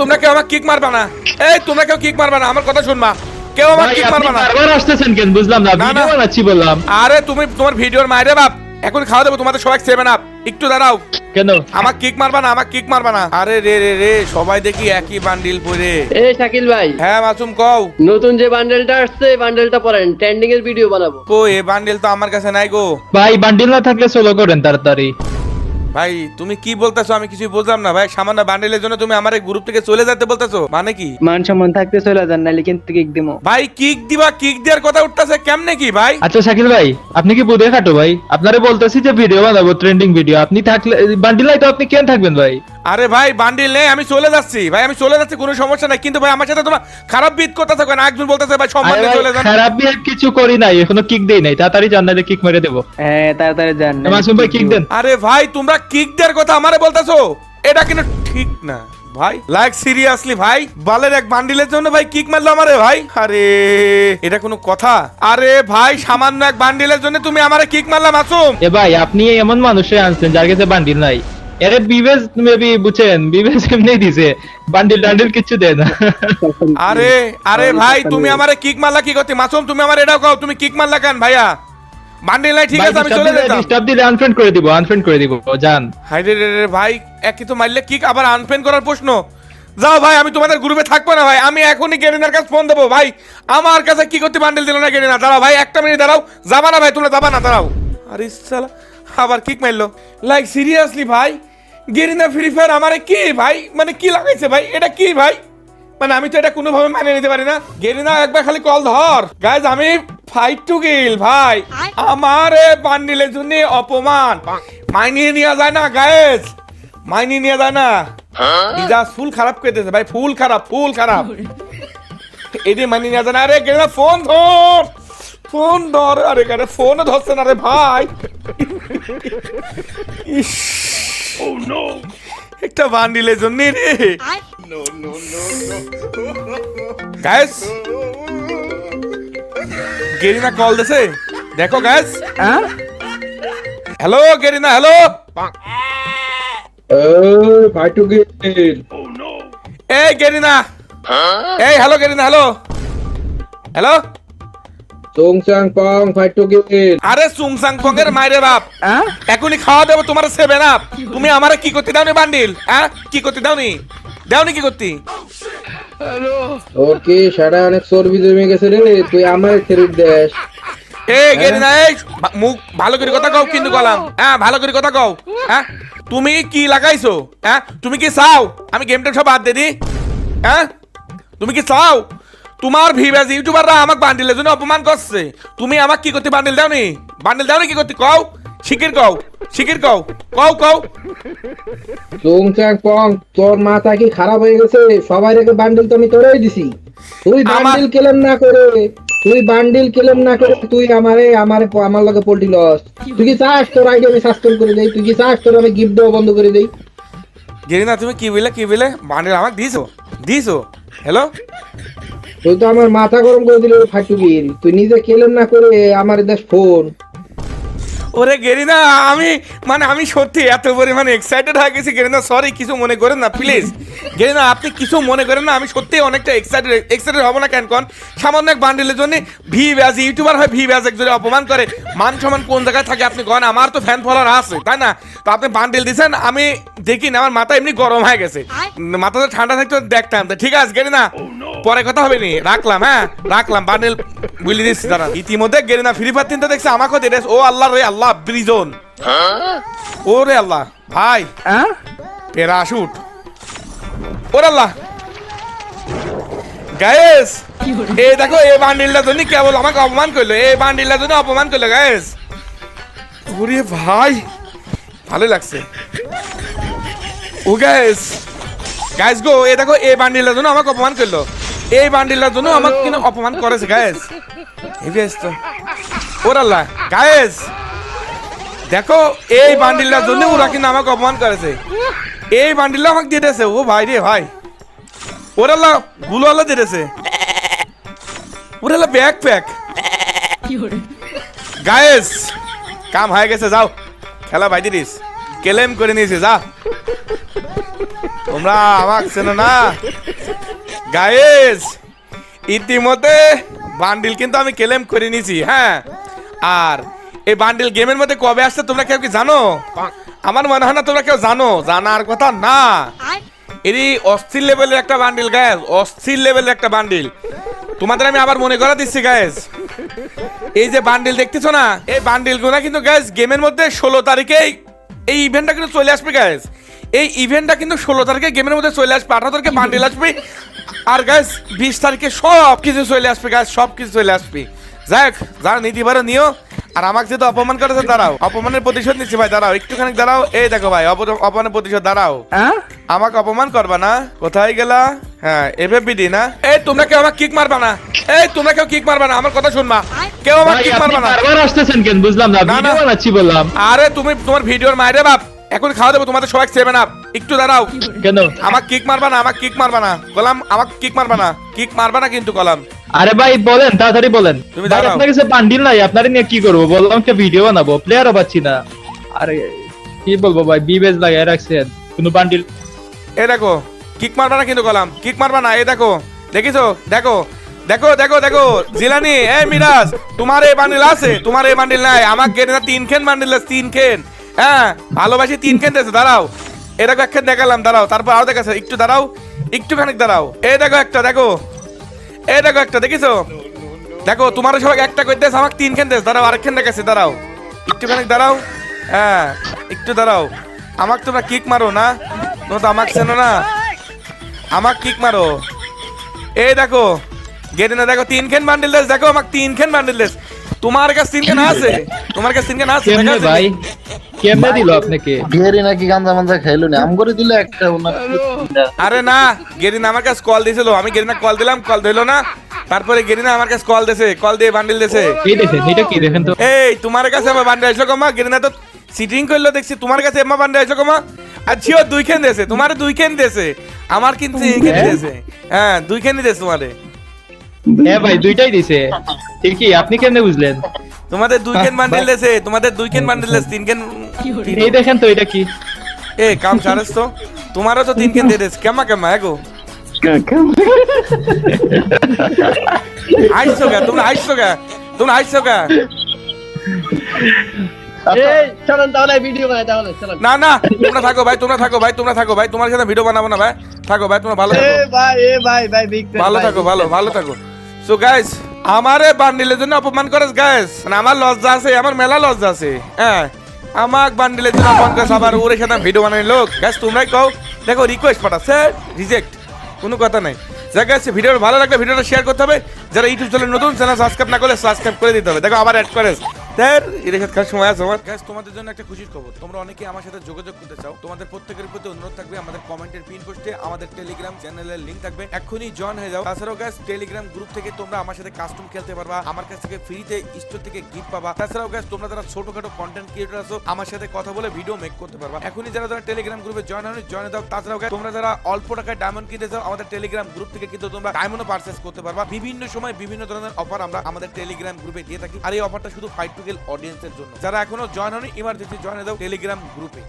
তোমরা কেউ আমার কিক মারবা না। এই তোমরা কেউ কিক মারবা না আমার কথা শুনবা। কেউ আমার কিক মারবা না। বারবার আসতেছেন কেন? বুঝলাম না। ভিডিও বানাচ্ছি বললাম। আরে তুমি তোমার ভিডিওর মায়েরে বাপ। এখন খাওয়া দেবো তোমাদের সবাই সেভেন আপ একটু দাঁড়াও। কেন? আমার কিক মারবা না আমার কিক মারবা না। আরে রে রে রে সবাই দেখি একই বান্ডিল পরে। এ শাকিল ভাই। হ্যাঁ মাসুম কও। নতুন যে বান্ডেলটা আসছে বান্ডেলটা পড়েন ট্রেন্ডিং এর ভিডিও বানাবো। কো এ বান্ডিল তো আমার কাছে নাই গো। ভাই বান্ডিল না থাকলে সোলো করেন তাড়াতাড়ি। ভাই তুমি কি বলতেছো? আমি কিছুই বুঝলাম না ভাই। সামান্য বান্ডিলের জন্য তুমি আমার এই গ্রুপ থেকে চলে যেতে বলতেছো? মানে কি? মান সম্মান থাকতে চলে যান নাহলে কিন্তু কিক দিমো। ভাই কিক দিবা? কিক দেওয়ার কথা উঠতেছে কেমনে কি ভাই? আচ্ছা শাকিল ভাই আপনি কি বুধে খাটো ভাই? আপনারে বলতেছি যে ভিডিও বানাবো ট্রেন্ডিং ভিডিও আপনি থাকলে বান্ডিল নাই তো আপনি কেন থাকবেন ভাই? আরে ভাই বান্ডিল নেই আমি চলে যাচ্ছি। ভাই আমি চলে যাচ্ছি কোনো সমস্যা নাই। কিন্তু ভাই আমার সাথে তোমার খারাপ বিট করতেছে না একজন বলতেছে ভাই সম্মান দিয়ে চলে যান। খারাপ বিহেভ কিছু করি নাই এখনও কিক দেই নাই। তাড়াতাড়ি জান্নাতে কিক মেরে দেবো। হ্যাঁ তাড়াতাড়ি যান মাসুম ভাই কিক দেন। আরে ভাই তোমরা কিক দেওয়ার কথা আমারে বলতেছো? এটা কিন্তু ঠিক না ভাই। লাইক সিরিয়াসলি ভাই। বালের এক বান্ডিলের জন্য ভাই কিক মারলো আমারে ভাই। আরে এটা কোনো কথা? আরে ভাই সামান্য এক বান্ডিলের জন্য তুমি আমারে কিক মারলা মাসুম। এ ভাই আপনি এমন মানুষে আনছেন যার কাছে বান্ডিল নাই। এরে বিবেজ মেবি বুঝছেন বিবেজ এমনি দিছে। বান্ডিল টান্ডিল কিছু দেয় না। আরে আরে ভাই তুমি আমারে কিক মারলা কি করতে মাসুম তুমি আমার এটাও কও তুমি কিক মারলা কেন ভাইয়া? বান্ডিল নাই ঠিক আছে আমি চলে যেতাম। ডিস্টার্ব দিলে আনফ্রেন্ড করে দিব আনফ্রেন্ড করে দিব যান হাই রে রে ভাই একই তো মারলে কিক আবার আনফ্রেন্ড করার প্রশ্ন? যাও ভাই আমি তোমাদের গ্রুপে থাকব না ভাই আমি এখনই গেরিনার কাছে ফোন দেবো। ভাই আমার কাছে কি করতে বান্ডেল দিল না গেরিনা? দাঁড়াও ভাই একটা মিনিট দাঁড়াও। যাবা না ভাই তোমরা যাবা না দাঁড়াও। আরে সালা আবার কিক মারলো লাইক সিরিয়াসলি ভাই গেরিনা ফ্রি ফায়ার আমারে কি ভাই মানে কি লাগাইছে ভাই? এটা কি ভাই? মানে আমি তো এটা কোনোভাবে মানে নিতে পারি না। গেরিনা একবার খালি কল ধর। গাইজ আমি ফাইট টু গিল ভাই। আমার বান্ডিলের জন্য অপমান। মাইনিয়ে নেওয়া যায় না গায়েস মাইনিয়ে নেওয়া যায় না। ইজাজ ফুল খারাপ করে দিয়েছে ভাই ফুল খারাপ ফুল খারাপ। নেওয়া যায় না। আরে গেরিনা ফোন ধর। ফোন ধর। আরে গাড়ি ফোনও ধরছে না রে ভাই। ইস একটা বান্ডিলের জন্য রে। গ্যাস গেরিনা কল দেছে। দেখো guys hello Garena hello fight to get এই গেরিনা। এই হ্যালো গেরিনা হ্যালো হ্যালো চং চাং পং ফাইট গেট আরে সুংসাং পঙ্গের মাইরে বাপ। এখনই খাওয়া দেবো তোমার সেভেন আপ তুমি আমারে কি করতে দাওনি বান্ডিল? হ্যাঁ? কি করতে দাওনি? দাওনি কি করতে? ওর কি সারা অনেক চর্বি জমে গেছে রে তুই আমার ফেরত দেশ এই গেরিনা এই মুখ ভালো করে কথা কও কিন্তু গলাম। হ্যাঁ ভালো করে কথা কও। হ্যাঁ তুমি কি লাগাইছো? হ্যাঁ তুমি কি চাও? আমি গেমটা সব বাদ দিয়ে দিই হ্যাঁ তুমি কি চাও? তোমার ভিভাস ইউটিউবাররা আমাকে বান্ডিলের জন্য অপমান করছে। তুমি আমাকে কি করতে বান্ডিল দাওনি? বান্ডিল দাওনি কি করতে? কও। শিকির কও শিকির কও কও কও। চং চাং পং তোর মাথা কি খারাপ হয়ে গেছে? সবাই রেখে বান্ডিল তো আমি তোরাই দিছি। তুই বান্ডিল কেলেম না করে তুই বান্ডিল কেলেম না করে তুই আমারে আমারে আমার লগে পোল্টি লস। তুই কি চাস তোর আইডি আমি সাসপেন্ড করে দেই? তুই কি চাস তোর আমি গিফট দেওয়া বন্ধ করে দেই? গেরিনা তুমি কি বলে কি বলে বান্ডিল আমাকে দিছো দিছো। হ্যালো তুই তো আমার মাথা গরম করে দিল গিল তুই নিজে কেলেম না করে আমার দেশ ফোন ওরে গেরিনা, আমি মানে আমি সত্যি এত পরিমাণে এক্সাইটেড হয়ে গেছি গেরিনা সরি কিছু মনে করেন না প্লিজ গেরিনা আপনি কিছু মনে করেন না আমি সত্যি অনেকটা এক্সাইটেড এক্সাইটেড হব না কেন? কন সামান্য এক বান্ডেলের জন্য ভি ব্যাজ ইউটিউবার হয় ভি ব্যাজ একজনে অপমান করে মান সমান কোন জায়গায় থাকে আপনি কন? আমার তো ফ্যান ফলোয়ার আছে তাই না? তো আপনি বান্ডেল দিয়েছেন আমি দেখি না আমার মাথা এমনি গরম হয়ে গেছে। মাথাটা ঠান্ডা থাকতে দেখতাম। তো ঠিক আছে গেরিনা পরে কথা হবে নি রাখলাম হ্যাঁ রাখলাম বান্ডেল বুঝলি দিচ্ছি দাঁড়া। ইতিমধ্যে গেরিনা ফ্রি ফায়ার তিনটা দেখছে আমাকেও দিয়ে ও আল্লাহ রে আল্লাহ ব্রিজন ও রে আল্লাহ ভাই। প্যারাশুট ওরে গায়েস এই দেখো এই বান্ডিলটার জন্য কেবল আমাকে অপমান করল। এই বান্ডিলটার জন্য অপমান করল গায়েস ওরে ভাই ভালো লাগছে। ও গায়েস গাইস গো এই দেখো এই বান্ডিলটার জন্য আমাকে অপমান করল। এই বান্ডিলটার জন্য আমাকে কিন্তু অপমান করেছে গায়েস হেভি তো। ওর আল্লাহ গায়েস দেখো এই বান্ডিলটার জন্য ওরা কিন্তু আমাকে অপমান করেছে। এই বান্ডিলটা আমাকে দিয়ে দিয়েছে ও ভাই রে ভাই। ওর আল্লাহগুলো আল্লাহ দিয়ে দিয়েছে ওর আল্লাহ ব্যাগ প্যাক গায়েস কাম হয়ে গেছে যাও। খেলা ভাই দিস। কেলেম করে নিয়েছে যা। তোমরা আমাকে চেনো না। গায়েস ইতিমধ্যে বান্ডিল কিন্তু আমি ক্লেম করে নিয়েছি হ্যাঁ। আর এই বান্ডিল গেমের মধ্যে কবে আসছে তোমরা কেউ কি জানো? আমার মনে হয় না তোমরা কেউ জানো জানার কথা না। এরই অস্থির লেভেলের একটা বান্ডিল গ্যাস অস্থির লেভেলের একটা বান্ডিল তোমাদের আমি আবার মনে করা দিচ্ছি গ্যাস এই যে বান্ডিল দেখতেছো না এই বান্ডিলগুলা কিন্তু গ্যাস গেমের মধ্যে ষোলো তারিখে এই ইভেন্টটা কিন্তু চলে আসবে গ্যাস এই ইভেন্টটা কিন্তু ষোলো তারিখে গেমের মধ্যে চলে আসবে আঠারো তারিখে বান্ডিল আসবে। আর গ্যাস বিশ তারিখে সব কিছু চলে আসবে গ্যাস সব কিছু চলে আসবে। যাক যারা নিতে পারো নিও। আর আমাকে যেহেতু অপমান করেছে দাঁড়াও। অপমানের প্রতিশোধ নিচ্ছি ভাই দাঁড়াও একটুখানি দাঁড়াও। এই দেখো ভাই অপমানের প্রতিশোধ দাঁড়াও। হ্যাঁ? আমাকে অপমান করবা না? কোথায় গেলা? হ্যাঁ এফএফবিডি না? এই তোমরা কেউ আমাকে কিক মারবা না? এই তোমরা কেউ কিক মারবা না? আমার কথা শুনবা। কেউ আমার কিক মারবা না? বারবার আসতেছেন কেন? বুঝলাম না না, না। ভিডিও বানাচ্ছি বললাম। আরে তুমি তোমার ভিডিওর মাইরে বাপ। এখন খাওয়া দেবো তোমাদের সবাই সেভেন আপ একটু দাঁড়াও। কেন? আমাকে কিক মারবা না আমাকে কিক মারবা না। কলাম আমাকে কিক মারবা না। কিক মারবা না কিন্তু কলাম আরে ভাই বলেন তাড়াতাড়ি বলেন। তুমি দাঁড়াও। আপনার কাছে বান্ডিল নাই আপনারে নিয়ে কি করব? বললাম একটা ভিডিও বানাবো প্লেয়ারও পাচ্ছি না। আরে কি বলব ভাই বিবেজ লাগাই রাখছেন। কোনো বান্ডিল? এই দেখো কিক মারবা না কিন্তু কলাম কিক মারবা না এই দেখো। দেখিছো? দেখো। দেখো দেখো দেখো। জিলানি এ মিরাজ তোমার এই বান্ডিল আছে তোমার এই বান্ডিল নাই। আমাকে গেটে না তিন খেন বান্ডিল আছে তিন খেন। হ্যাঁ ভালোবাসি তিন খেন দিয়েছে দাঁড়াও। এরকম এক খেন দেখালাম দাঁড়াও তারপর আরও দেখাচ্ছে একটু দাঁড়াও একটু একটুখানি দাঁড়াও। এই দেখো একটা দেখো এই দেখো একটা দেখিছো? দেখো তোমার সবাই একটা করে দেশ আমাকে তিন খেন দেশ দাঁড়াও আরেকখান দেখাচ্ছে দাঁড়াও একটুখানি দাঁড়াও হ্যাঁ একটু দাঁড়াও। আমাকে তোমরা কিক মারো না তো আমাকে চেনো না। আমাকে কিক মারো। এই দেখো গেটে না দেখো তিন খেন বান্ডিল দেশ দেখো আমাকে তিন খেন বান্ডিল দেশ। তোমার কাছে তিন খেন আছে? তোমার কাছে তিন খেন আছে? ভাই? কেমনে দিল আপনাকে? বিহারি নাকি মাঞ্জা খাইলো না? আম করে দিলে একটা ওনার আরে না গেরিনা আমার কাছে কল দিয়েছিল আমি গেরিনা কল দিলাম কল দিলো না। তারপরে গেরিনা আমার কাছে কল দিয়েছে কল দিয়ে বান্ডিল দিয়েছে এই দেখেন এটা কি দেখেন তো? এই তোমার কাছে আমার বান্ডে আইসো কমা? গেরিনা তো সিটিং করল দেখছি তোমার কাছে এমা বান্ডে আইসো কমা। আর ঝিও দুই খেন দিয়েছে তোমার দুই খেন দিয়েছে। আমার কিন্তু এই খেন দিয়েছে। হ্যাঁ দুই খেনই দিয়েছে তোমারে। হ্যাঁ ভাই দুইটাই দিছে। ঠিকই আপনি কেমনে বুঝলেন? তোমাদের দুই খেন বান্ডেল দিয়েছে তোমাদের দুই খেন বান্ডেল দিয়েছে তিন খেন এই দেখেন তো এটা কি? এ কাম সারস তো। তোমারও তো তিন খেন দিয়ে কেমা কেমা এগো। আইসো গা তোমরা আইসো গা তোমরা আইসো গা। চলেন না না তোমরা থাকো ভাই তোমরা থাকো ভাই তোমরা থাকো ভাই তোমার সাথে ভিডিও বানাবো না ভাই। থাকো ভাই তোমরা ভালো থাকো। ভাই এ ভাই ভাই ভালো থাকো ভালো ভালো থাকো। সো গাইস আমারে বান্ডিলের জন্য অপমান করেস গাইস মানে আমার লজ্জা আছে, আমার মেলা লজ্জা আছে। হ্যাঁ আমাক বান্ডিলের জন্য অপমান করেস আবার ওরে সাথে ভিডিও বানাই লোক। গাইস তোমরাই কও, দেখো রিকোয়েস্ট পাঠাচ্ছে রিজেক্ট কোনো কথা নাই। যা গাইস ভিডিওটা ভালো লাগলে ভিডিওটা শেয়ার করতে হবে। যারা ইউটিউব চ্যানেল নতুন চ্যানেল সাবস্ক্রাইব না করলে সাবস্ক্রাইব করে দিতে হবে। দেখো, আবার অ্যাড করেস স্যার এর সাথে খাওয়ার সময় আছে আমার। তোমাদের জন্য একটা খুশির খবর। তোমরা অনেকে আমার সাথে যোগাযোগ করতে চাও। তোমাদের প্রত্যেকের প্রতি অনুরোধ থাকবে আমাদের কমেন্টের পিন পোস্টে আমাদের টেলিগ্রাম চ্যানেলের লিংক থাকবে। এখনই জয়েন হয়ে যাও। তাছাড়াও গাইস টেলিগ্রাম গ্রুপ থেকে তোমরা আমার সাথে কাস্টম খেলতে পারবা। আমার কাছ থেকে ফ্রিতে স্টোর থেকে গিফট পাবা। তাছাড়াও গাইস তোমরা যারা ছোটখাটো কন্টেন্ট ক্রিয়েটর আছো আমার সাথে কথা বলে ভিডিও মেক করতে পারবা। এখনই যারা যারা টেলিগ্রাম গ্রুপে জয়েন হয়নি জয়েন দাও তাছাড়াও guys, তোমরা যারা অল্প টাকায় ডায়মন্ড কিনতে চাও আমাদের টেলিগ্রাম গ্রুপ থেকে কিন্তু তোমরা ডায়মন্ডও পারচেস করতে পারবা। বিভিন্ন সময় বিভিন্ন ধরনের অফার আমরা আমাদের টেলিগ্রাম গ্রুপে দিয়ে থাকি। আর এই অফারটা শুধু ফাইট টু গেল অডিয়েন্সের জন্য। যারা এখনও জয়েন হয়নি ইমার্জেন্সি জয়েন হয়ে দাও টেলিগ্রাম গ্রুপে